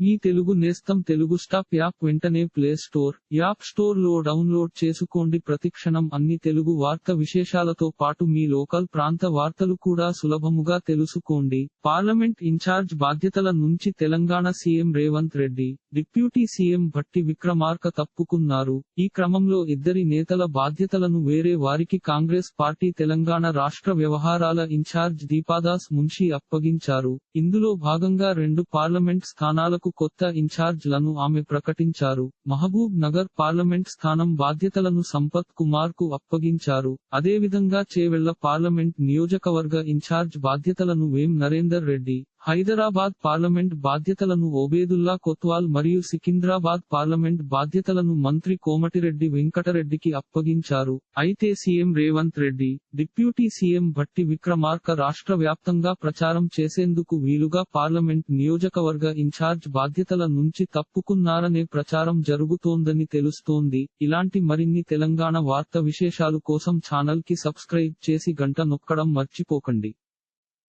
మీ తెలుగు నేస్తం Telugu stop app వెంటనే play store app స్టోర్లో డౌన్లోడ్ చేసుకోండి. ప్రతిక్షణం అన్ని తెలుగు వార్త విశేషాలతో పాటు మీ లోకల్ ప్రాంత వార్తలు కూడా సులభముగా తెలుసుకోండి. పార్లమెంట్ ఇన్ఛార్జ్ బాధ్యతల నుంచి Telangana CM Revanth Reddy deputy CM Bhatti Vikramarka తప్పుకున్నారు. ఈ క్రమంలో ఇద్దరి నేతల బాధ్యతలను వేరే వారికి కాంగ్రెస్ పార్టీ తెలంగాణ రాష్ట్ర వ్యవహారాల ఇన్ఛార్జ్ దీపాదాస్ మున్షి అప్పగించారు. ఇందులో భాగంగా రెండు పార్లమెంట్ స్థానాలకు కొత్త ఇన్ఛార్జ్లను ఆమె ప్రకటించారు. మహబూబ్ నగర్ పార్లమెంట్ స్థానం బాధ్యతలను సంపత్ కుమార్కు అప్పగించారు. అదేవిధంగా చేవెళ్ళ పార్లమెంట్ నియోజకవర్గ ఇన్ఛార్జ్ బాధ్యతలను వేం నరేందర్ రెడ్డి హైదరాబాద్ పార్లమెంట్ బాధ్యతలను ఓబేదుల్లా కొత్వాల్ మరియు సికింద్రాబాద్ పార్లమెంట్ బాధ్యతలను మంత్రి కోమటిరెడ్డి వెంకటరెడ్డికి అప్పగించారు. అయితే CM Revanth Reddy deputy CM Bhatti Vikramarka రాష్ట్ర వ్యాప్తంగా ప్రచారం చేసేందుకు వీలుగా పార్లమెంట్ నియోజకవర్గ ఇన్ఛార్జ్ బాధ్యతల నుంచి తప్పుకున్నారనే ప్రచారం జరుగుతోందని తెలుస్తోంది. ఇలాంటి మరిన్ని తెలంగాణ వార్త విశేషాలు కోసం ఛానల్కి సబ్స్క్రైబ్ చేసి గంట నొక్కడం మర్చిపోకండి.